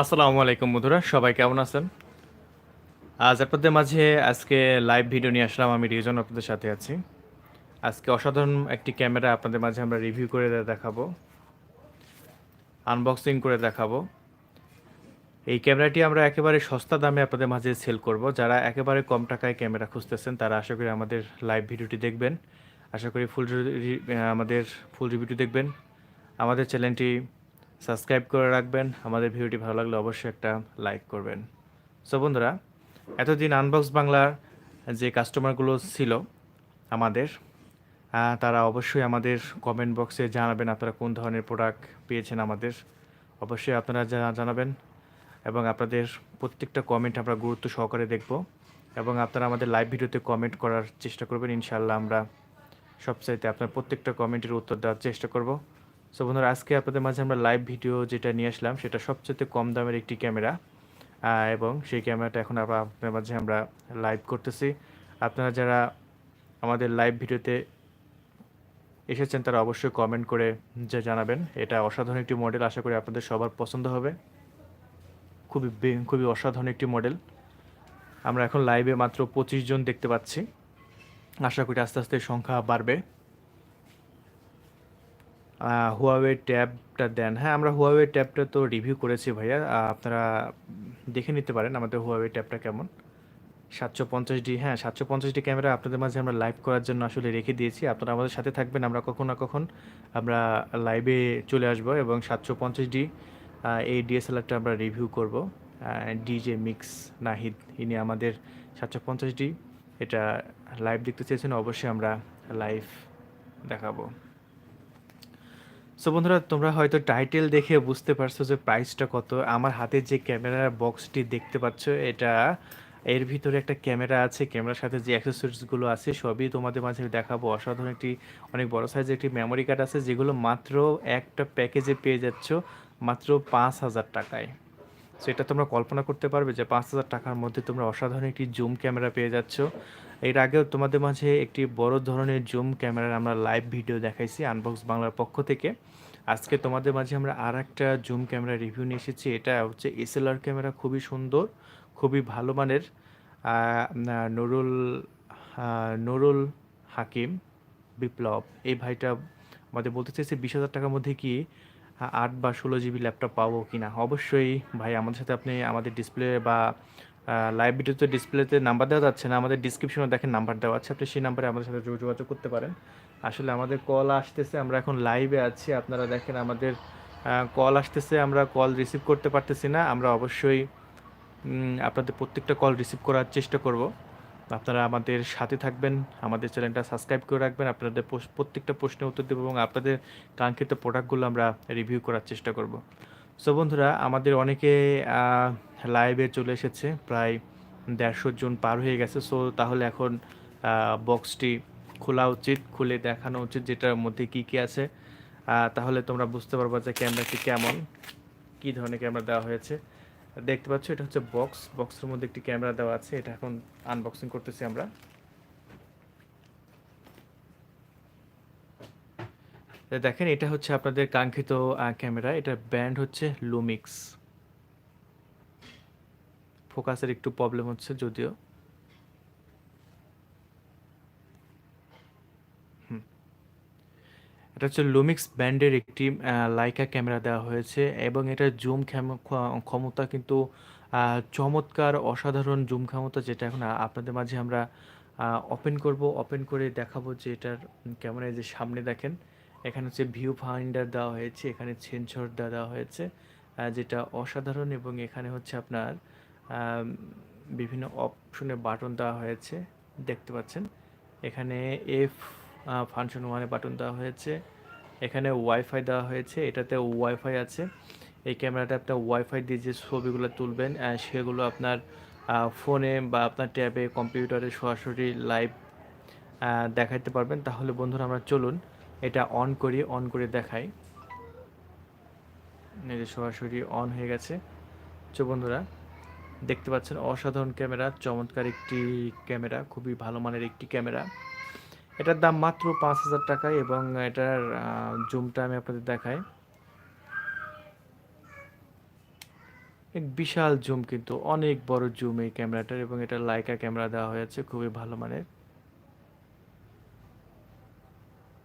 আসসালামু আলাইকুম বন্ধুরা, সবাই কেমন আছেন? আজ আপনাদের মাঝে আজকে লাইভ ভিডিও নিয়ে আসলাম, আমি রিজন আপনাদের সাথে আছি। আজকে অসাধারণ একটি ক্যামেরা আপনাদের মাঝে আমরা রিভিউ করে দেখাবো। আনবক্সিং করে দেখাবো। এই ক্যামেরাটি আমরা একেবারে সস্তা দামে আপনাদের মাঝে সেল করব। যারা একেবারে কম টাকায় ক্যামেরা খুঁজতেছেন, তারা আশা করি আমাদের লাইভ ভিডিওটি দেখবেন। আশা করি ফুল আমাদের ফুল রিভিউটি দেখবেন। আমাদের চ্যানেলটি সাবস্ক্রাইব করে রাখবেন। আমাদের ভিডিওটি ভালো লাগলে অবশ্যই একটা লাইক করবেন। সো বন্ধুরা, এতদিন আনবক্স বাংলার যে কাস্টমারগুলো ছিল আমাদের তারা অবশ্যই আমাদের কমেন্ট বক্সে জানাবেন আপনারা কোন ধরনের প্রোডাক্ট পেয়েছেন আমাদের। অবশ্যই আপনারা জানাবেন এবং আপনাদের প্রত্যেকটা কমেন্ট আমরা গুরুত্ব সহকারে দেখব এবং আপনারা আমাদের লাইভ ভিডিওতে কমেন্ট করার চেষ্টা করবেন। ইনশাআল্লাহ আমরা সবচাইতে আপনার প্রত্যেকটা কমেন্টের উত্তর দেওয়ার চেষ্টা করব। সো বন্ধুরা, আজকে আপনাদের মাঝে আমরা লাইভ ভিডিও যেটা নিয়ে আসলাম, সেটা সবচেয়ে কম দামের একটি ক্যামেরা এবং সেই ক্যামেরাটা এখন আবার আপনাদের মাঝে আমরা লাইভ করতেছি। আপনারা যারা আমাদের লাইভ ভিডিওতে এসেছেন, তারা অবশ্যই কমেন্ট করে যে জানাবেন। এটা অসাধারণ একটি মডেল আশা করি আপনাদের সবার পছন্দ হবে। খুবই খুবই অসাধারণ একটি মডেল আমরা এখন লাইভে মাত্র পঁচিশ জন দেখতে পাচ্ছি। আশা করি আস্তে আস্তে সংখ্যা বাড়বে। হুয়াওয়ে ট্যাবটা দেন। হ্যাঁ আমরা হুয়াওয়ে ট্যাবটা তো রিভিউ করেছি ভাইয়া। আপনারা দেখে নিতে পারেন আমাদের হুয়াওয়ে ট্যাবটা কেমন। সাতশো পঞ্চাশ ডি হ্যাঁ সাতশো পঞ্চাশ ডি ক্যামেরা আপনাদের মাঝে আমরা লাইভ করার জন্য আসলে রেখে দিয়েছি। আপনারা আমাদের সাথে থাকবেন, আমরা কখন না কখন আমরা লাইভে চলে আসব এবং সাতশো পঞ্চাশ ডি এই ডিএসএলআরটা আমরা রিভিউ করব। ডিজে মিক্স নাহিদ, ইনি আমাদের সাতশো পঞ্চাশ ডি। এটা লাইভ দেখতে চেয়েছেন, অবশ্যই আমরা লাইভ দেখাবো। সো বন্ধুরা, তোমরা হয়তো টাইটেল দেখে বুঝতে পারছ যে প্রাইসটা কত। আমার হাতে যে ক্যামেরার বক্সটি দেখতে পাচ্ছ, এটা এর ভিতরে একটা ক্যামেরা আছে। ক্যামেরার সাথে যে অ্যাক্সেসরিজগুলো আছে, সবই তোমাদের মাঝে দেখাবো। অসাধারণ একটি, অনেক বড় সাইজের একটি মেমোরি কার্ড আছে, যেগুলো মাত্র একটা প্যাকেজে পেয়ে যাচ্ছ, মাত্র পাঁচ হাজার টাকায়। সো এটা তোমরা কল্পনা করতে পারবে যে পাঁচ হাজার টাকার মধ্যে তোমরা অসাধারণ একটি জুম ক্যামেরা পেয়ে যাচ্ছ। এর আগেও তোমাদের মাঝে একটি বড় ধরনের জুম ক্যামেরার আমরা লাইভ ভিডিও দেখাইছি আনবক্স বাংলার পক্ষ থেকে। আজকে তোমাদের মাঝে আমরা আর একটা জুম ক্যামেরা রিভিউ নিয়ে এসেছি। এটা হচ্ছে এসএলআর ক্যামেরা, খুবই সুন্দর, খুবই ভালো মানের। নুরুল নুরুল হাকিম বিপ্লব। এই ভাইটা আমাদের বলতে চাইছে, বিশ হাজার টাকার মধ্যে কি আট বা ষোলো জিবি ল্যাপটপ পাবো কি না অবশ্যই ভাই, আমাদের সাথে আপনি আমাদের ডিসপ্লে বা লাইভ ভিডিওতে ডিসপ্লেতে নাম্বার দেওয়া যাচ্ছে না, আমাদের ডিসক্রিপশনে দেখেন নাম্বার দেওয়া আছে, আপনি সেই নাম্বারে আমাদের সাথে যোগাযোগ করতে পারেন। আসলে আমাদের কল আসতেছে, আমরা এখন লাইভে আছি, আপনারা দেখেন আমাদের কল আসতেছে, আমরা কল রিসিভ করতে পারতেছি না, আমরা অবশ্যই আপনাদের প্রত্যেকটা কল রিসিভ করার চেষ্টা করব। আপনারা আমাদের সাথে থাকবেন, আমাদের চ্যানেলটা সাবস্ক্রাইব করে রাখবেন, আপনাদের প্রত্যেকটা প্রশ্নের উত্তর দেবো এবং আপনাদের কাঙ্ক্ষিত প্রোডাক্টগুলো আমরা রিভিউ করার চেষ্টা করব। সো বন্ধুরা, আমাদের অনেকে লাইভে চলে এসেছে, প্রায় দেড়শো জন পার হয়ে গেছে। সো তাহলে এখন বক্সটি খোলা উচিত, খুলে দেখানো উচিত যেটার মধ্যে কি কি আছে। তাহলে তোমরা বুঝতে পারবে যে ক্যামেরাটি কেমন, কি ধরনের ক্যামেরা দেওয়া হয়েছে। দেখতে পাচ্ছ, এটা হচ্ছে বক্স বক্সের মধ্যে একটি ক্যামেরা দেওয়া আছে। এটা এখন আনবক্সিং করতেছি আমরা। দেখেন, এটা হচ্ছে আপনাদের কাঙ্ক্ষিত ক্যামেরা এটা ব্র্যান্ড হচ্ছে লুমিক্স ফোকাসের একটু প্রবলেম হচ্ছে যদিও। এটা হচ্ছে লুমিক্স ব্র্যান্ডের একটি লাইকা ক্যামেরা দেওয়া হয়েছে এবং এটা জুম ক্ষমতা কিন্তু চমৎকার, অসাধারণ জুম ক্ষমতা যেটা এখন আপনাদের মাঝে আমরা ওপেন করব। ওপেন করে দেখাবো যে এটার ক্যামেরায় যে সামনে দেখেন, এখানে হচ্ছে ভিউ ফাইন্ডার দেওয়া হয়েছে, এখানে সেন্সর দেওয়া হয়েছে যেটা অসাধারণ এবং এখানে হচ্ছে আপনার বিভিন্ন অপশনে বাটন দেওয়া হয়েছে, দেখতে পাচ্ছেন। এখানে এফ ফাংশন ওয়ানে বাটন দেওয়া হয়েছে। এখানে ওয়াইফাই দেওয়া হয়েছে, এটাতে ওয়াইফাই আছে। এই ক্যামেরাটা আপনার ওয়াইফাই দিয়ে যে ছবিগুলো তুলবেন সেগুলো আপনার ফোনে বা আপনার ট্যাবে কম্পিউটারে সরাসরি লাইভ দেখাইতে পারবেন। তাহলে বন্ধুরা আমরা চলুন, এটা অন করি অন করে দেখাই। সরাসরি অন হয়ে গেছে। তো বন্ধুরা দেখতে পাচ্ছেন অসাধারণ ক্যামেরা, চমৎকার একটি ক্যামেরা, খুবই ভালো মানের একটি ক্যামেরা। এটার দাম মাত্র পাঁচ হাজার টাকা এবং এটার জুমটা আমি আপনাদের দেখাই। বিশাল জুম কিন্তু, অনেক বড় জুম এই ক্যামেরাটার এবং এটা লাইকা ক্যামেরা দেওয়া হয়েছে খুবই ভালো মানের।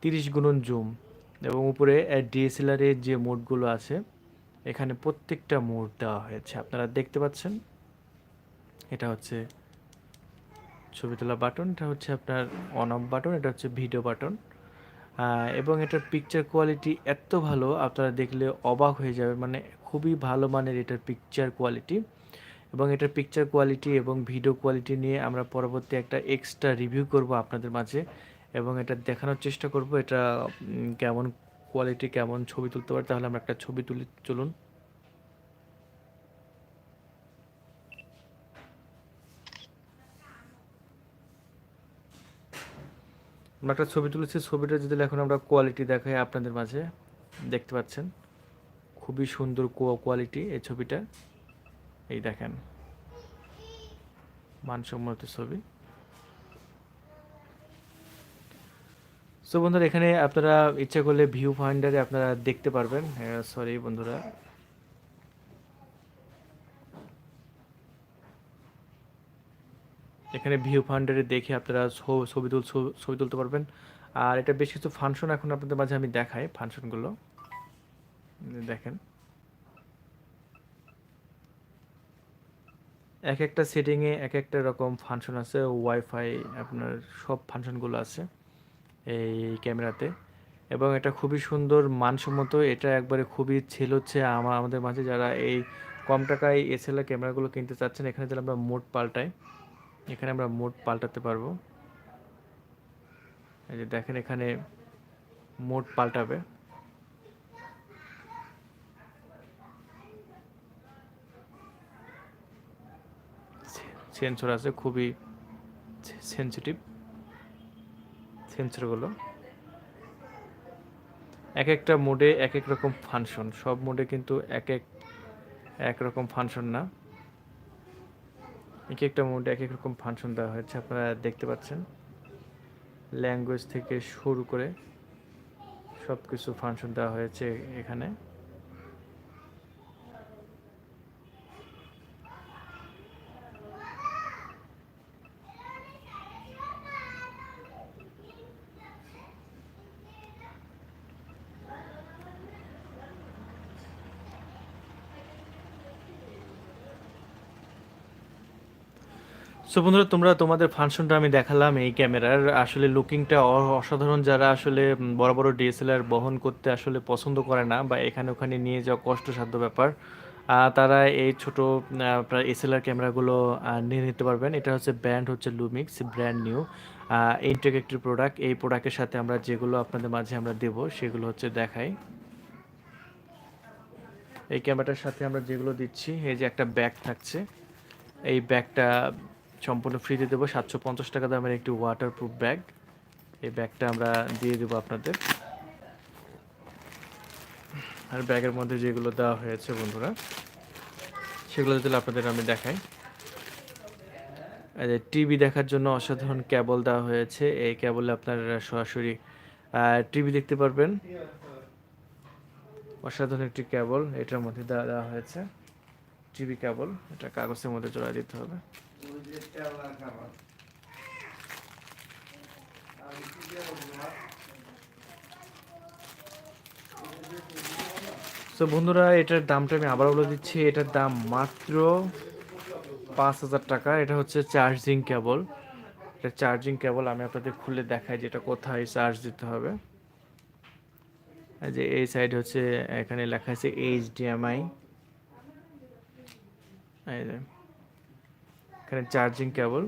তিরিশ গুণন জুম এবং উপরে ডিএসএলআর এর যে মোডগুলো আছে, এখানে প্রত্যেকটা মোড দেওয়া হয়েছে। আপনারা দেখতে পাচ্ছেন এটা হচ্ছে ছবি তোলা বাটন, এটা হচ্ছে আপনার অন অফ বাটন, এটা হচ্ছে ভিডিও বাটন। এবং এটার পিকচার কোয়ালিটি এত ভালো, আপনারা দেখলে অবাক হয়ে যাবে মানে খুবই ভালো মানের এটার পিকচার কোয়ালিটি এবং এটার পিকচার কোয়ালিটি এবং ভিডিও কোয়ালিটি নিয়ে আমরা পরবর্তী একটা এক্সট্রা রিভিউ করব আপনাদের মাঝে, এবং এটা দেখানোর চেষ্টা করব, এটা কেমন কোয়ালিটি কেমন ছবি তুলতে পারে, তাহলে আমরা একটা ছবি তুলি, চলুন। আমরা একটা ছবি তুলেছি, ছবিটা যদি এখন আমরা কোয়ালিটি দেখাই আপনাদের মাঝে, দেখতে পাচ্ছেন। খুবই সুন্দর কোয়ালিটি এই ছবিটা। এই দেখেন, মানসম্মত ছবি। সো বন্ধুরা, এখানে আপনারা ইচ্ছা করলে ভিউ ফাইন্ডারে আপনারা দেখতে পারবেন। সরি বন্ধুরা। এখানে ভিউ ফান্ডারে দেখে আপনারা ছবি তুল, ছবি- তুলতে পারবেন। আর এটা বেশ কিছু ফাংশন এখন আপনাদের মাঝে আমি দেখাই ফাংশনগুলো দেখেন। এক একটা সেটিংয়ে এক একটা রকম ফাংশন আছে ওয়াইফাই আপনার সব ফাংশনগুলো আছে এই ক্যামেরাতে। এবং এটা খুবই সুন্দর, মানসম্মত, এটা একবারে খুবই ছেল হচ্ছে আমা- আমাদের মাঝে যারা এই কম টাকায় এসএলআর ক্যামেরাগুলো কিনতে চাচ্ছেন, এখানে যদি আমরা মোড পাল্টাই। এখানে আমরা মোড পাল্টাতে পারব। এই যে দেখেন এখানে মোড পাল্টাবে। সেন্সর আছে খুবই সেন্সিটিভ সেন্সরগুলো। এক একটা মোডে এক এক রকম ফাংশন। সব মোডে কিন্তু এক এক এক রকম ফাংশন না। এক একটা মুড এক এক রকম ফাংশন দেওয়া হয়েছে, আপনারা দেখতে পাচ্ছেন। ল্যাঙ্গুয়েজ থেকে শুরু করে সব কিছু ফাংশন দেওয়া হয়েছে এখানে। সো বন্ধুরা, তোমরা তোমাদের ফাংশনটা আমি দেখালাম এই ক্যামেরার। আসলে লুকিংটা অসাধারণ যারা আসলে বড় বড় ডিএসএলআর বহন করতে আসলে পছন্দ করে না বা এখানে ওখানে নিয়ে যাওয়া কষ্টসাধ্য ব্যাপার তারা এই ছোট এসএলআর ক্যামেরাগুলো নিয়ে নিতে পারবেন। এটা হচ্ছে ব্র্যান্ড হচ্ছে লুমিক্স, ব্র্যান্ড নিউ। ইনটেক একটি প্রোডাক্ট, এই প্রোডাক্টের সাথে আমরা যেগুলো আপনাদের মাঝে আমরা দেব সেগুলো হচ্ছে দেখাই। এই ক্যামেরাটার সাথে আমরা যেগুলো দিচ্ছি, এই যে একটা ব্যাগ থাকছে, এই ব্যাগটা সম্পূর্ণ ফ্রিতে দেবো। সাতশো পঞ্চাশ টাকা দামের একটি ওয়াটারপ্রুফ ব্যাগ এই ব্যাগটা আমরা দিয়ে দেবো আপনাদের। আর ব্যাগের মধ্যে যেগুলো দেওয়া হয়েছে বন্ধুরা, সেগুলো যদি আপনাদের আমি দেখাই। টিভি দেখার জন্য অসাধারণ ক্যাবল দেওয়া হয়েছে। এই ক্যাবলে আপনারা সরাসরি টিভি দেখতে পারবেন। অসাধারণ একটি ক্যাবল এটার মধ্যে দেওয়া দেওয়া হয়েছে। টিভি কেবল, এটা কাগজের মধ্যে জোড়া দিতে হবে। তো বন্ধুরা, এটার দামটা আমি আবার বলে দিচ্ছি। এটার দাম মাত্র পাঁচ হাজার টাকা। এটা হচ্ছে চার্জিং কেবল। এটা চার্জিং কেবল আমি আপনাদের খুলে দেখাই যে এটা কোথায় চার্জ দিতে হবে। যে এই সাইড হচ্ছে, এখানে লেখা আছে এইচডিএমআই এই যে, এখানে চার্জিং কেবল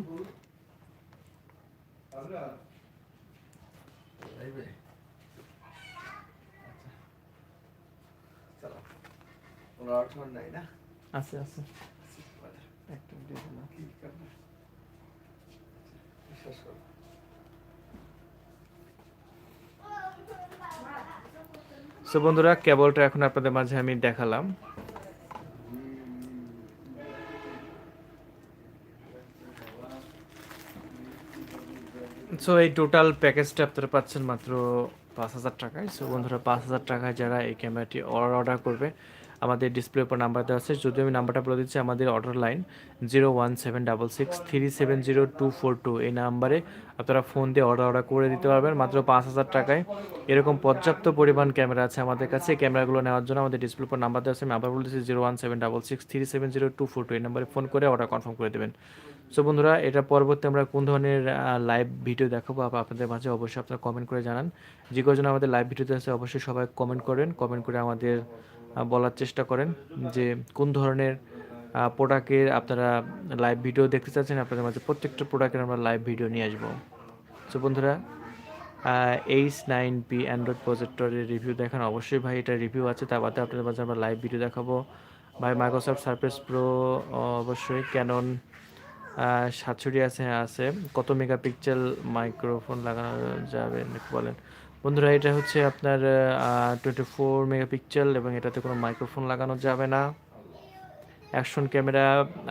আছে আছে। সো বন্ধুরা কেবলটা এখন আপনাদের মাঝে আমি দেখালাম। সো এই টোটাল প্যাকেজটা আপনারা পাচ্ছেন মাত্র পাঁচ হাজার টাকায়। সো বন্ধুরা, পাঁচ হাজার টাকায় যারা এই ক্যামেরাটি অর্ডার করবে, আমাদের ডিসপ্লের উপর নাম্বার দেওয়া আছে। যদি আমি নাম্বারটা বলে দিচ্ছি, আমাদের order line zero one seven double six three seven zero two four two এই নাম্বারে আপনারা ফোন দিয়ে অর্ডার অর্ডার করে দিতে পারবেন মাত্র পাঁচ হাজার টাকায়। এরকম পর্যাপ্ত পরিমাণ ক্যামেরা আছে আমাদের কাছে। ক্যামেরাগুলো নেওয়ার জন্য আমাদের ডিসপ্লে উপর নাম্বার দেওয়া আছে। আমি আবার বলতেছি zero one seven double six three seven zero two four two এই নাম্বারে ফোন করে অর্ডার কনফার্ম করে দেবেন। সো বন্ধুরা, এটা পরবর্তী আমরা কোন ধরনের লাইভ ভিডিও দেখাবো আপনাদের মাঝে অবশ্যই আপনারা কমেন্ট করে জানান। যে কজন আমাদের লাইভ ভিডিওতে আছে, অবশ্যই সবাই কমেন্ট করেন কমেন্ট করে আমাদের বলার চেষ্টা করেন যে কোন ধরনের প্রোডাক্টের আপনারা লাইভ ভিডিও দেখতে চাচ্ছেন, আপনাদের মাঝে প্রত্যেকটা প্রোডাক্টের আমরা লাইভ ভিডিও নিয়ে আসব। সো বন্ধুরা এইচ নাইন পি অ্যান্ড্রয়েড প্রজেক্টরের রিভিউ দেখান। অবশ্যই ভাই, এটা রিভিউ আছে তার বাদে আপনাদের মাঝে আমরা লাইভ ভিডিও দেখাবো। ভাই মাইক্রোসফট সার্ফেস প্রো অবশ্যই ক্যানন সাতষট্টি আছে হ্যাঁ আছে। কত মেগাপিক্সেল মাইক্রোফোন লাগানো যাবে বলেন। বন্ধুরা, এটা হচ্ছে আপনার টোয়েন্টি ফোর মেগাপিক্সেল এবং এটাতে কোনো মাইক্রোফোন লাগানো যাবে না। অ্যাকশন ক্যামেরা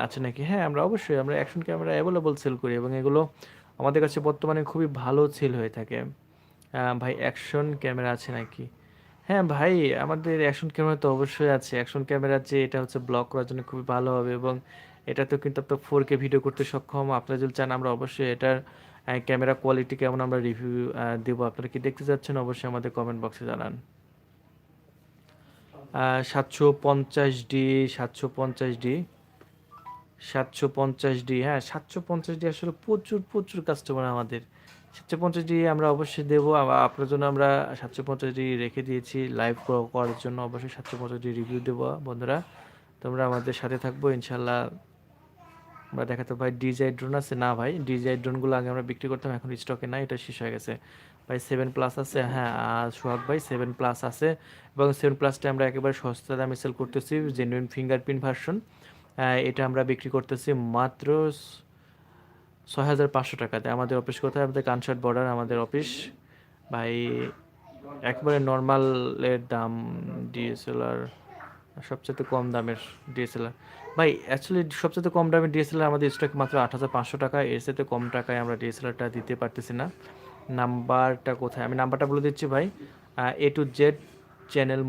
আছে নাকি? হ্যাঁ আমরা অবশ্যই, আমরা অ্যাকশন ক্যামেরা অ্যাভেলেবল সেল করি এবং এগুলো আমাদের কাছে বর্তমানে খুবই ভালো সেল হয়ে থাকে। ভাই, অ্যাকশন ক্যামেরা আছে নাকি? হ্যাঁ ভাই, আমাদের অ্যাকশন ক্যামেরা তো অবশ্যই আছে। অ্যাকশন ক্যামেরা যে এটা হচ্ছে ব্লক করার জন্য খুবই ভালো হবে এবং এটাতেও কিন্তু আপনার ফোর কে ভিডিও করতে সক্ষম। আপনারা যদি চান, আমরা অবশ্যই এটার ক্যামেরা কোয়ালিটি কেমন আমরা রিভিউ দেবো। আপনারা কি দেখতে চাচ্ছেন, অবশ্যই আমাদের কমেন্ট বক্সে জানান। সাতশো পঞ্চাশ ডি সাতশো পঞ্চাশ ডি সাতশো পঞ্চাশ ডি হ্যাঁ সাতশো পঞ্চাশ ডি আসলে প্রচুর প্রচুর কাস্টমার আমাদের। সাতশো পঞ্চাশ ডি আমরা অবশ্যই দেবো। আপনার জন্য আমরা সাতশো পঞ্চাশ ডি রেখে দিয়েছি লাইভ করার জন্য। অবশ্যই সাতশো পঞ্চাশ ডি রিভিউ দেবো, বন্ধুরা। তোমরা আমাদের সাথে থাকব, ইনশাল্লাহ। আমরা দেখাতে ভাই ডিজাই ড্রোন আছে, না ভাই ডিজাই ড্রোনগুলো আগে আমরা বিক্রি করতাম, এখন স্টকে নাই, এটা শেষ হয়ে গেছে। ভাই সেভেন প্লাস আছে হ্যাঁ সোহাগ ভাই সেভেন প্লাস আছে এবং সেভেন প্লাসটা আমরা একেবারে সস্তা দামে সেল করতেছি জেনুইন ফিঙ্গারপ্রিন্ট ভার্সন এটা আমরা বিক্রি করতেছি মাত্র ছয় হাজার পাঁচশো টাকাতে। আমাদের অফিস কোথায়? আমাদের কানসার্ট বর্ডার আমাদের অফিস ভাই, একবারে নর্মালের দাম ডিএসএলআর সবচেয়ে কম দামের ডিএসএলআর। ভাই অ্যাকচুয়ালি সবচেয়ে কম দামের ডিএসএলআর আমাদের স্টক মাত্র আট হাজার পাঁচশো টাকা। এর সাথে কম টাকায় আমরা ডিএসএলআরটা দিতে পারতেছি না। নাম্বারটা কোথায়? আমি নাম্বারটা বলে দিচ্ছি ভাই। A to Z channel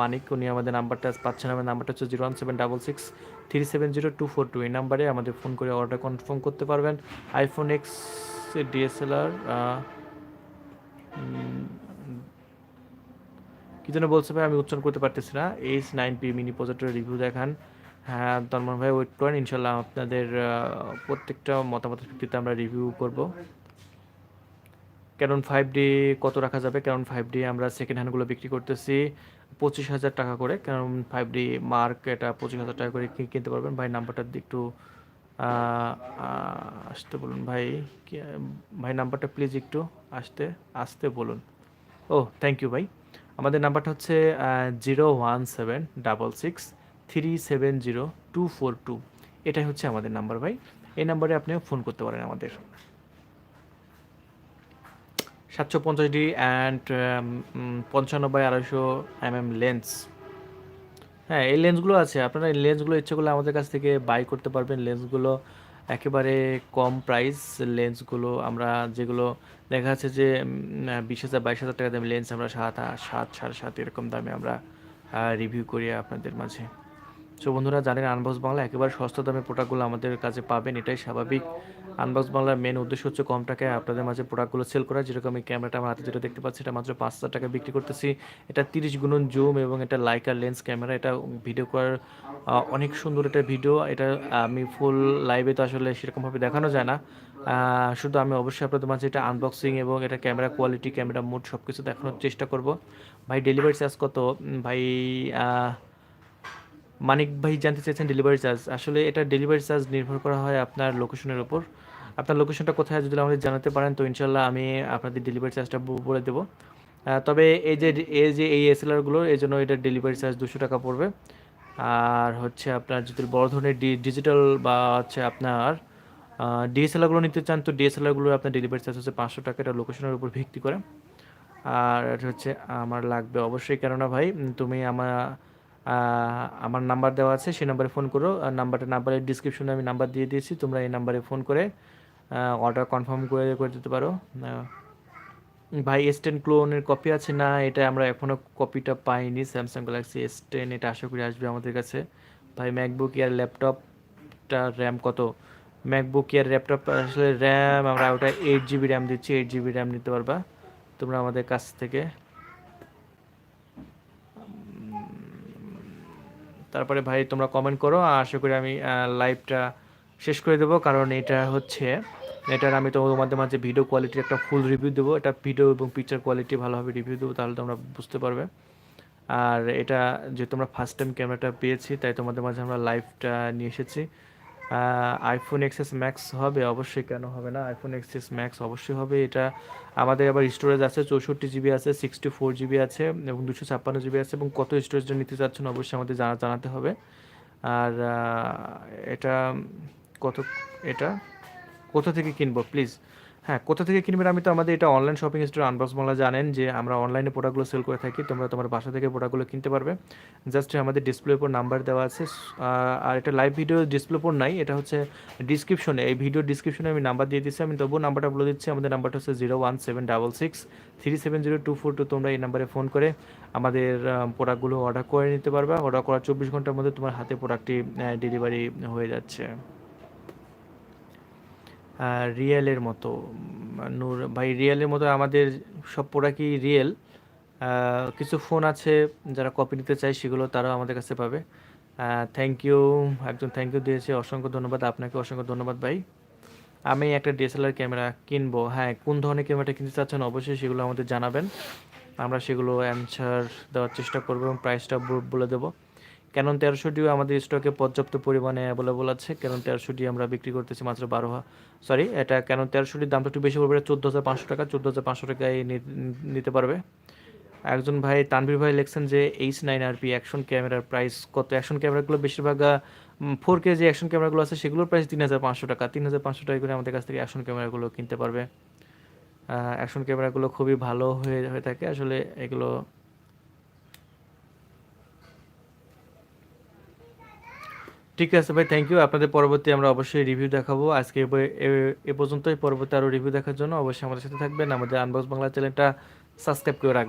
Manik, উনি আমাদের নাম্বারটা পাচ্ছেন। আমার নাম্বারটা হচ্ছে zero one seven double six three seven zero two four two এই নাম্বারে আমাদের ফোন করে অর্ডার কনফার্ম করতে পারবেন। আইফোন এক্স ডিএসএলআর কি জন্য বলছে, ভাই, আমি উচ্চারণ করতে পারতেছি না। এইচ নাইন পি মিনি প্রজেক্টের রিভিউ দেখান। হ্যাঁ তন্ময় ভাই ওয়েট করেন, ইনশাল্লাহ আপনাদের প্রত্যেকটা মতামতের ভিত্তিতে আমরা রিভিউ করব। ক্যানন ফাইভ ডি কত রাখা যাবে? ক্যানন ফাইভ ডি আমরা সেকেন্ড হ্যান্ডগুলো বিক্রি করতেছি পঁচিশ হাজার টাকা করে। ক্যানন ফাইভ ডি মার্ক এটা পঁচিশ হাজার টাকা করে কিনতে পারবেন? ভাই, নাম্বারটা একটু আসতে বলুন ভাই ভাই, নাম্বারটা প্লিজ একটু আসতে আসতে বলুন। ও থ্যাংক ইউ ভাই। আমাদের নাম্বারটা হচ্ছে zero one seven double six three seven zero two four two এটাই হচ্ছে আমাদের নাম্বার ভাই। এই নাম্বারে আপনি ফোন করতে পারেন আমাদের। সাতশো পঞ্চাশ ডি অ্যান্ড পঞ্চান্ন বাই আড়াইশো এম এম লেন্স হ্যাঁ এই লেন্সগুলো আছে। আপনারা এই লেন্সগুলো ইচ্ছে করলে আমাদের কাছ থেকে বাই করতে পারবেন। লেন্সগুলো একেবারে কম প্রাইস লেন্সগুলো আমরা যেগুলো দেখা যাচ্ছে যে বিশ হাজার, বাইশ হাজার টাকা দামে লেন্স আমরা সাত সাত, সাড়ে সাত এরকম দামে আমরা রিভিউ করি আপনাদের মাঝে। সো বন্ধুরা, জানেন আনবক্স বাংলা একেবারে সস্তা দামে প্রোডাক্টগুলো আমাদের কাছে পাবেন, এটাই স্বাভাবিক। আনবক্স বাংলার মেন উদ্দেশ্য হচ্ছে কম টাকায় আপনাদের মাঝে প্রোডাক্টগুলো সেল করা। যেরকম এই ক্যামেরাটা আমার হাতে যেটা দেখতে পাচ্ছি, এটা মাত্র পাঁচ হাজার টাকা বিক্রি করতেছি। এটা তিরিশ গুণন জুম এবং এটা লাইকার লেন্স ক্যামেরা এটা ভিডিও করার অনেক সুন্দর একটা ভিডিও এটা আমি ফুল লাইভে তো আসলে সেরকমভাবে দেখানো যায় না। শুধু আমি অবশ্যই আপনাদের মাঝে এটা আনবক্সিং এবং এটা ক্যামেরা কোয়ালিটি ক্যামেরা মুড সব কিছু দেখানোর চেষ্টা করব। ভাই ডেলিভারি চার্জ কত? ভাই মানিক ভাই জানতে চাইছেন ডেলিভারি চার্জ আসলে এটা ডেলিভারি চার্জ নির্ভর করা হয় আপনার লোকেশনের উপর। আপনার লোকেশনটা কোথায় যদি আমাদের জানাতে পারেন, তো ইনশাল্লাহ আমি আপনাদের ডেলিভারি চার্জটা বলে দেবো। তবে এই যে এই যে এই এসএলআরগুলো এই জন্য এটা ডেলিভারি চার্জ দুশো টাকা পড়বে। আর হচ্ছে আপনার যদি বড় ধরনের ডিজিটাল বা হচ্ছে আপনার ডিএসএলআরগুলো নিতে চান, তো ডিএসএলআরগুলো আপনার ডেলিভারি চার্জ হচ্ছে পাঁচশো টাকা। এটা লোকেশনের উপর ভিত্তি করে। আর হচ্ছে আমার লাগবে অবশ্যই। কেননা ভাই তুমি আমার আমার নাম্বার দেওয়া আছে, সেই নাম্বারে ফোন করো। নাম্বারটা নাম্বারের ডিসক্রিপশনে আমি নাম্বার দিয়ে দিয়েছি, তোমরা এই নাম্বারে ফোন করে অর্ডার কনফার্ম করে করে দিতে পারো। ভাই এস টেন ক্লোনের কপি আছে না? এটা আমরা এখনও কপিটা পাইনি স্যামসাং গ্যালাক্সি এস টেন এটা আশা করি আসবে আমাদের কাছে। ভাই ম্যাকবুক ইয়ার ল্যাপটপটা র্যাম কত? ম্যাকবুক ইয়ার ল্যাপটপ আসলে র্যাম আমরা ওটা এইট জিবি র্যাম দিচ্ছি এইট জিবি র্যাম নিতে পারবা। তোমরা আমাদের কাছ থেকে তারপরে ভাই তোমরা কমেন্ট করো আশা করি আমি লাইভটা শেষ করে দেবো, কারণ এটা হচ্ছে, এটার আমি তোমাদের মাঝে ভিডিও কোয়ালিটির একটা ফুল রিভিউ দেবো। এটা ভিডিও এবং পিকচার কোয়ালিটি ভালোভাবে রিভিউ দেবো, তাহলে তোমরা বুঝতে পারবে। আর এটা যেহেতু আমরা ফার্স্ট টাইম ক্যামেরাটা পেয়েছি, তাই তোমাদের মাঝে আমরা লাইভটা নিয়ে এসেছি। আইফোন এক্সএস ম্যাক্স হবে? অবশ্যই কেন হবে না? আইফোন এক্সএস ম্যাক্স অবশ্যই হবে। এটা আমাদের আবার স্টোরেজ আছে, চৌষট্টি জিবি আছে সিক্সটি ফোর জিবি আছে এবং দুশো ছাপ্পান্ন জিবি আছে এবং কত স্টোরেজটা নিতে চাচ্ছেন অবশ্যই আমাদের জানা জানাতে হবে। আর এটা কত এটা কোথা থেকে কিনবো? প্লিজ হ্যাঁ কোথা থেকে কিনবেন? আমি তো আমাদের এটা online shopping store Unbox Bangla জানেন যে আমরা অনলাইনে প্রোডাক্টগুলো সেল করে থাকি, তোমরা তোমার বাসা থেকে প্রোডাক্টগুলো কিনতে পারবে। জাস্ট আমাদের ডিসপ্লে উপর নাম্বার দেওয়া আছে আর এটা লাইভ ভিডিও ডিসপ্লে উপর নাই, এটা হচ্ছে ডিসক্রিপশনে এই ভিডিও ডিসক্রিপশনে আমি নাম্বার দিয়ে দিচ্ছি আমি তবুও নাম্বারটা বলে দিচ্ছি, আমাদের নাম্বারটা হচ্ছে zero one seven double six three seven zero two four two তোমরা এই নাম্বারে ফোন করে আমাদের প্রোডাক্টগুলো অর্ডার করে নিতে পারবে। অর্ডার করার চব্বিশ ঘণ্টার মধ্যে তোমার হাতে প্রোডাক্টটি ডেলিভারি হয়ে যাচ্ছে। রিয়েলের মতো নূর, ভাই রিয়েলের মতো আমাদের সব প্রোডাক্টই রিয়েল। কিছু ফোন আছে যারা কপি নিতে চায় সেগুলো তারাও আমাদের কাছে পাবে। থ্যাংক ইউ একজন থ্যাংক ইউ দিয়েছে, অসংখ্য ধন্যবাদ আপনাকে, অসংখ্য ধন্যবাদ ভাই। আমি একটা ডিএসএলআর ক্যামেরা কিনবো হ্যাঁ কোন ধরনের ক্যামেরাটা কিনতে চাচ্ছেন অবশ্যই সেগুলো আমাদের জানাবেন। আমরা সেগুলো অ্যান্সার দেওয়ার চেষ্টা করব এবং প্রাইসটা বলে দেবো। ক্যানন তেরোশোটিও আমাদের স্টকে পর্যাপ্ত পরিমাণে অ্যাভেলেবল আছে। ক্যানন তেরোশোটি আমরা বিক্রি করতেছি মাত্র বারো সরি এটা ক্যানন তেরোশোটির দামটা একটু বেশি পড়বে চোদ্দ হাজার পাঁচশো টাকা চোদ্দ হাজার পাঁচশো টাকায় নিতে পারবে। একজন ভাই, তানভীর ভাই লিখছেন যে H nine R P action ক্যামেরার প্রাইস কত? অ্যাকশন ক্যামেরাগুলো বেশিরভাগ ফোর কে যে অ্যাকশন ক্যামেরাগুলো আছে, সেগুলোর প্রাইস তিন হাজার পাঁচশো টাকা। তিন হাজার পাঁচশো টাকা করে আমাদের কাছ থেকে অ্যাকশন ক্যামেরাগুলো কিনতে পারবে। অ্যাকশন ক্যামেরাগুলো খুবই ভালো হয়ে হয়ে থাকে। আসলে এগুলো ঠিক আছে ভাই থ্যাংক ইউ আপনাদের পরবর্তী আমরা অবশ্যই রিভিউ দেখাবো। আজকে এ পর্যন্তই। পরবর্তী আরও রিভিউ দেখার জন্য অবশ্যই আমাদের সাথে থাকবেন। আমাদের আনবক্স বাংলা চ্যানেলটা সাবস্ক্রাইব করে রাখবেন।